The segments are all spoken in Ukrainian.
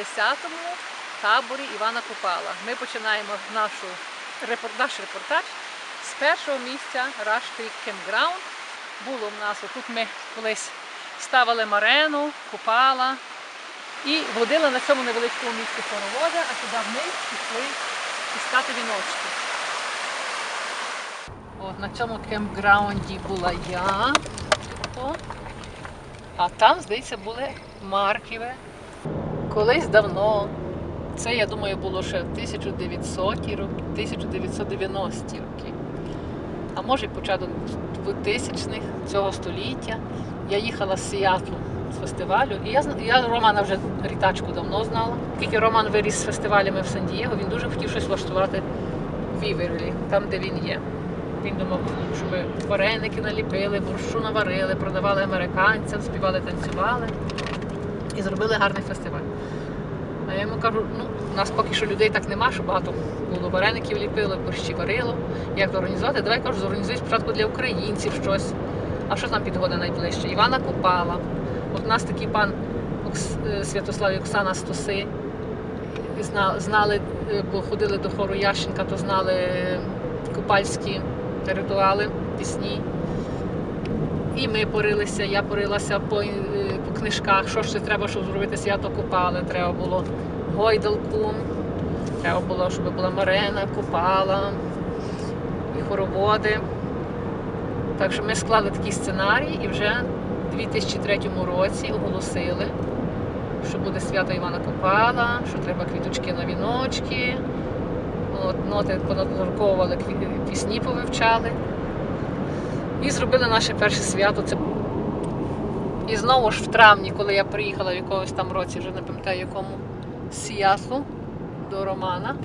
нас на 10-му таборі Івана Купала. Ми починаємо нашу, наш репортаж з першого місця Rush Creek Campground. Було в нас, отут ми колись ставили марену, купала і водили на цьому невеличкому місці хороводи, а туди вниз пішли іскати віночки. От на цьому кемпграунді була я. О. А там, здається, були Марківе. Колись давно, це, я думаю, було ще в 1900-ті роки, 1990-ті роки. А може початок 2000-х цього століття. Я їхала з Сіатлу з фестивалю. І я, я Романа вже рітачку давно знала. Тільки Роман виріс з фестивалями в Сан-Дієго, він дуже хотів щось влаштувати в Віверлі, там, де він є. Він думав, що ми вареники наліпили, борщу наварили, продавали американцям, співали, танцювали і зробили гарний фестиваль. Я йому кажу, ну, у нас поки що людей так нема, що багато було вареників ліпило, борщі варило. Як організувати? Давай кажу, зорганізуй спочатку для українців щось. А що там підгода найближче? Івана Купала. От у нас такий пан Окс- е, Святослав і Оксана Стоси. Знали, е, бо ходили до хору Ященка, то знали е, купальські ритуали, пісні. І ми порилися, я порилася по, по книжках, що ще треба, щоб зробити свято купали. Треба було гойдалку, треба було, щоб була марена, купала і хороводи. Так що ми склали такий сценарій і вже у 2003 році оголосили, що буде свято Івана Купала, що треба квіточки на віночки. От, ноти понадруковували, пісні повивчали. І зробили наше перше свято. Це... І знову ж в травні, коли я приїхала в якомусь там році, вже не пам'ятаю якому, з Сіатлу до Романа.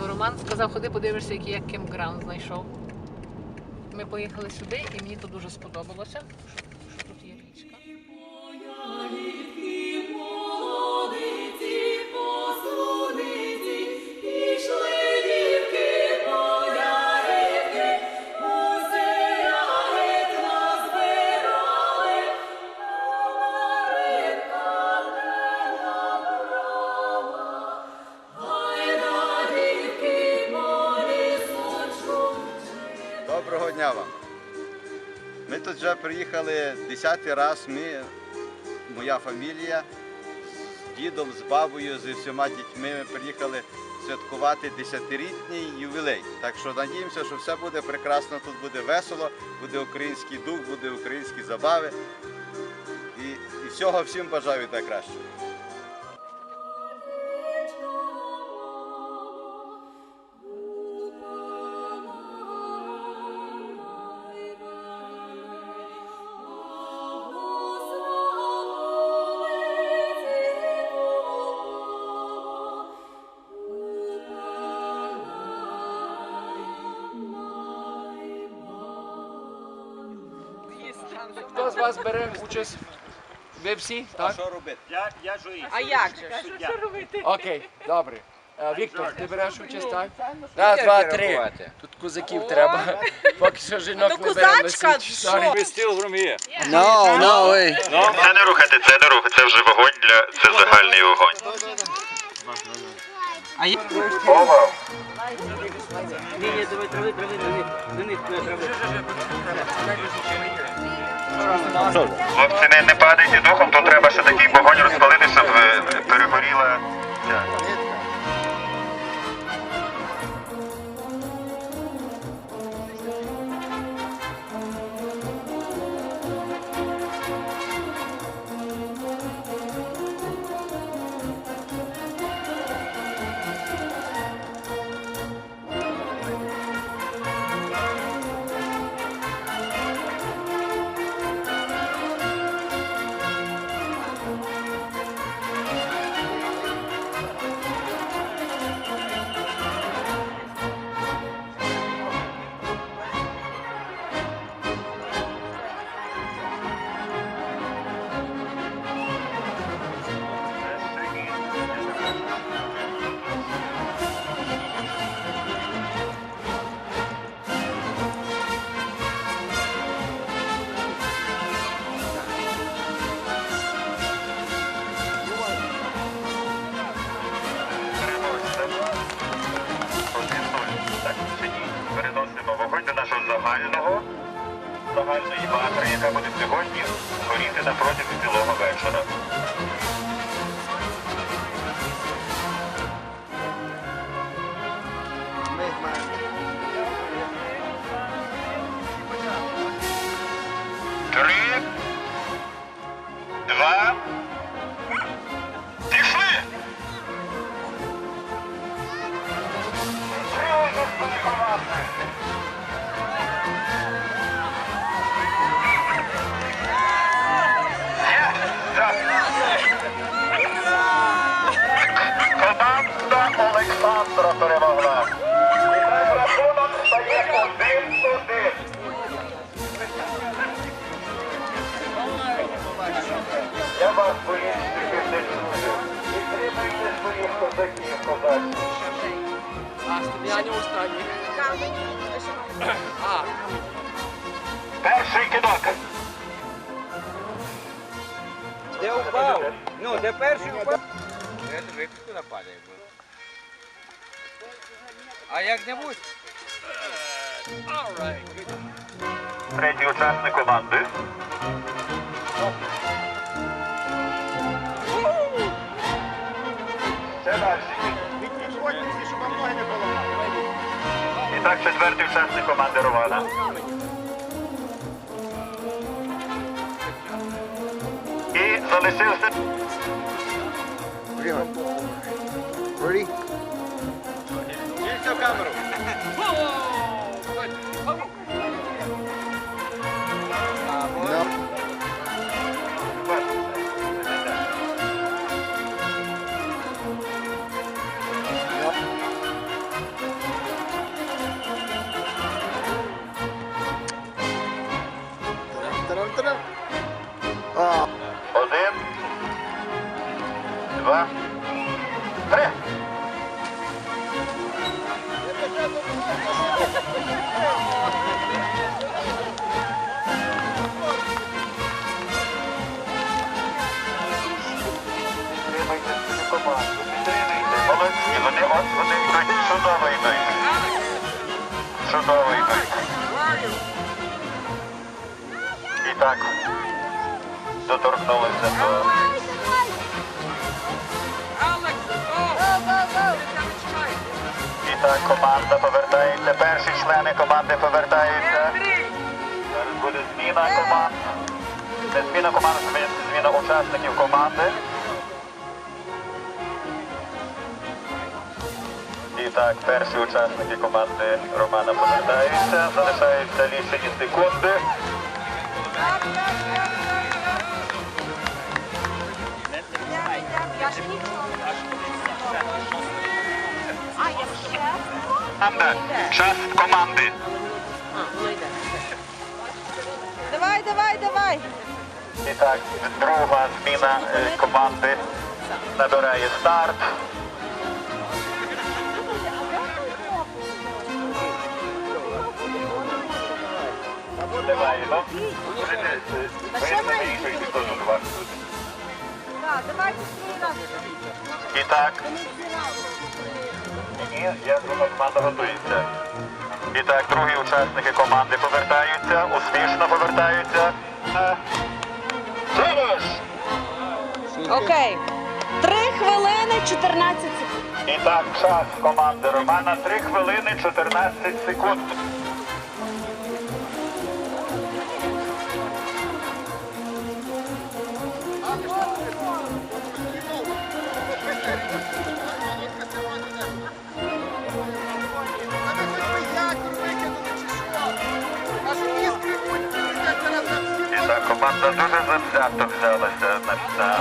То Роман сказав, ходи подивишся, який я кемпграунд знайшов. Ми поїхали сюди і мені тут дуже сподобалося, приїхали десятий раз. Ми, моя фамілія, з дідом, з бабою, з всіма дітьми ми приїхали святкувати десятирітній ювілей. Так що надіємося, що все буде прекрасно, тут буде весело, буде український дух, буде українські забави. І, і всього всім бажаю найкращого. Участь? Ви всі? Так? що робити? Я, я журналіст. А як же? ж? Суддя. Окей, добре. Е, Віктор, ти береш участь, так? Раз, два, три. Тут козаків треба. Поки що жінок То не беремо. козачка, Січ. що? Sorry. No, no way. Це не рухати, це не рухати, це вже вогонь для це загальний вогонь. Ні, ні, давай, трави, трави, трави, до них трави. Хлопці, не, не падайте духом, то треба ще такий вогонь розпалити, щоб е, перегоріла. Я Перший кидок. Де упав? Ну, де перший упав? А як-небудь? Третій учасник команди. І так, четвертий учасник команди Романа. І залишився Тільки в камеру. Два, три. Підтримайте свою команду, підтримайте. Молодці, вони от вони йдуть, чудово йдуть. Чудово йдуть. І так, доторкнулися до І так, команда повертається. Перші члени команди повертаються. Зараз буде зміна команд. Не зміна команд, змі- зміна учасників команди. І так, перші учасники команди Романа повертаються. Залишаються лічені секунди. Команда. Час команди. Давай, давай, давай. І так, друга зміна е, команди набирає старт. Давай, ну. І так. Ні, я думаю, команда готується. І так, другі учасники команди повертаються, успішно повертаються. Е, Фініш! Окей. Три хвилини 14 секунд. І так, час команди Романа 3 хвилини 14 секунд. Команда дуже завзято взялася на, на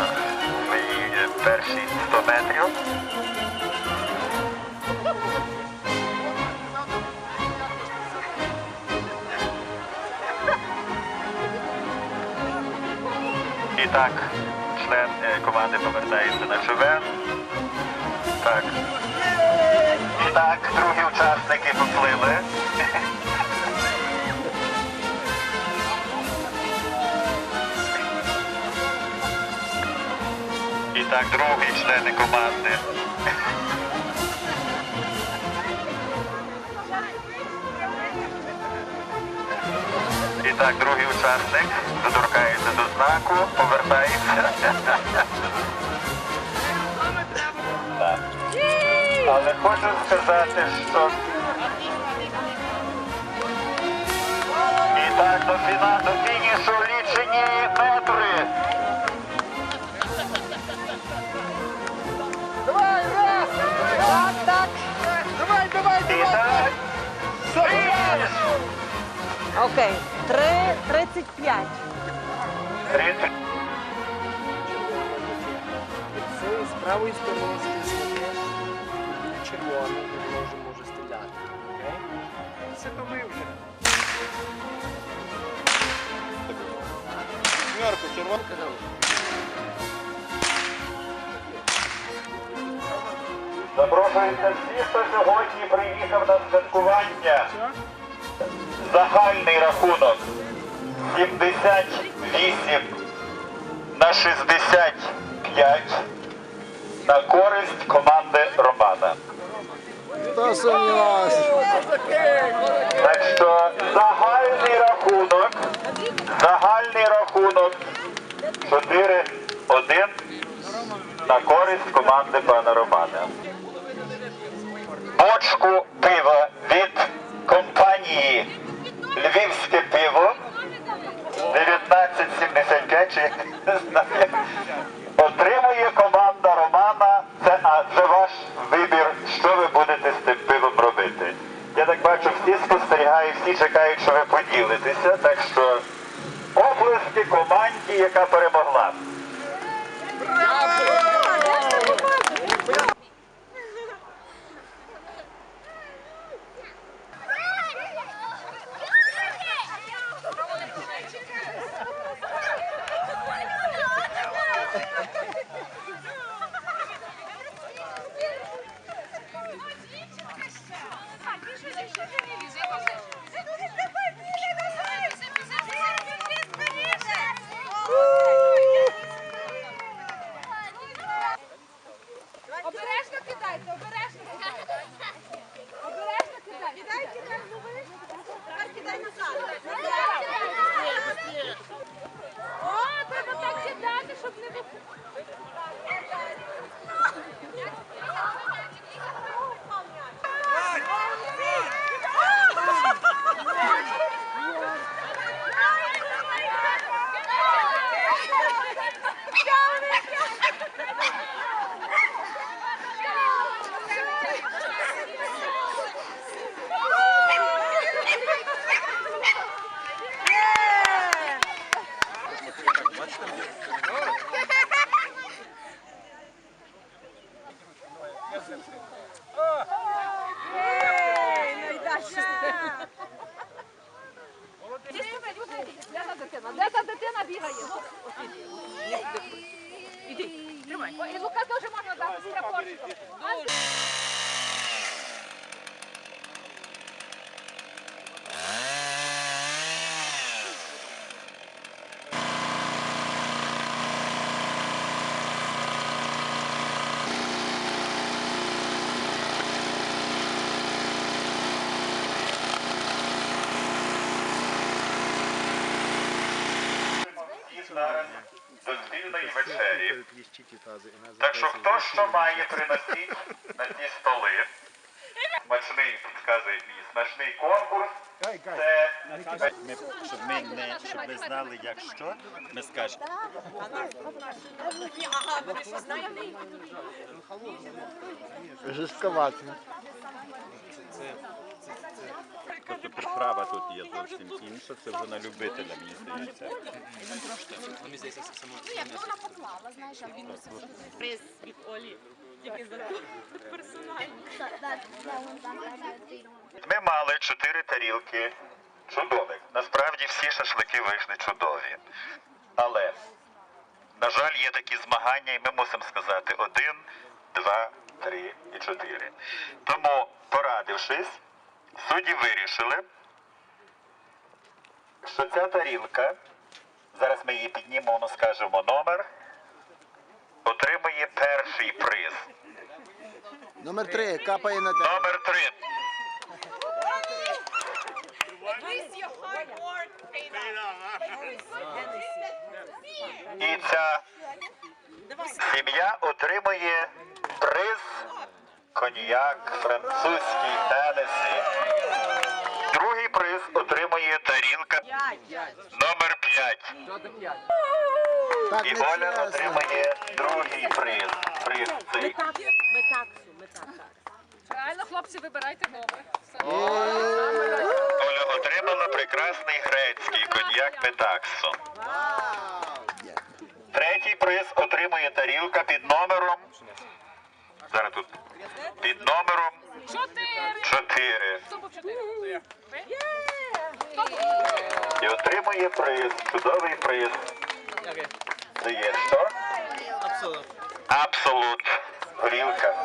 перші 100 метрів. І так, член е, команди повертається на човен. Так. Так, другі учасники поплили. Так, другі члени команди. І так, другий учасник доторкається до знаку, повертається. Але хочу сказати, що і так до фіна, до фінішу лічені метри. Окей. 3.35. 30. З, з правої сторони стисни червоний, він може, може стріляти. Окей? Це то ми вже. Сімерку, червону. Запрошується всі, хто сьогодні приїхав на святкування. Загальний рахунок 78 на 65 на користь команди Романа. Так що загальний рахунок, загальний рахунок 4-1 на користь команди пана Романа. Бочку пива від Gracias. Так що хто що має приносити на ті столи? Смачний, підказує мій, смачний конкурс. Це Ми, щоб ми не щоб ви знали, як що, ми скажемо. Жестковато. Є зовсім інша, це вже на любителя, мені здається. Ми мали чотири тарілки чудових. Насправді всі шашлики вийшли чудові. Але, на жаль, є такі змагання, і ми мусимо сказати один, два, три і чотири. Тому, порадившись, судді вирішили, що ця тарілка, зараз ми її піднімемо, скажемо номер, отримує перший приз. Номер три, капає на тебе. Номер три. І ця сім'я отримує приз коньяк французький Тенесі. Приз отримує тарілка номер 5. І Оля отримає другий приз. Приз цей. Правильно, хлопці, вибирайте добре. Оля отримала прекрасний грецький коньяк Метаксо. Третій приз отримує тарілка під номером. Зараз тут. Під номером Чотири. 4. Хто був чотири? Ви? І отримує приз. Чудовий приз. Це є що? Абсолютно. Абсолют. Горілка.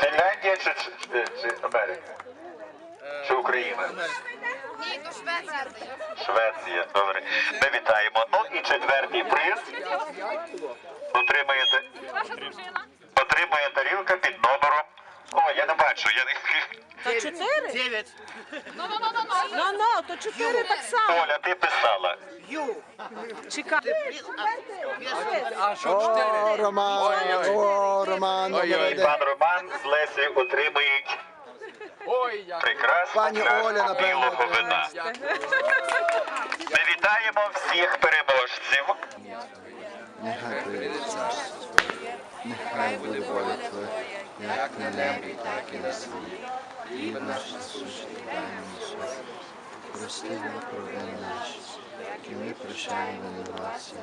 Фінляндія чи, чи, чи Америка? Чи Україна? Ні, то Швеція. Швеція, добре. Ми вітаємо. Ну і четвертий приз. Отримуєте, Ваша дружина. отримує тарілка під номером. О, я не бачу. Я не... Чотири? Дев'ять. Ну, ну, ну, ну, ну. Ну, ну, то чотири так само. Оля, ти писала. Ю. Чекай. А що чотири? О, Роман, о, Роман, І пан Роман з Лесі отримують Ой, як. прекрасну Пані красну Оля, напевно, білого вина. Ми вітаємо всіх переможців. Нехай прийде царство, нехай буде воля Твоя, як на небі, так і на землі. Хліб наш насущний дай нам сьогодні. Прости нам провини наші, і ми прощаємо винуватцям.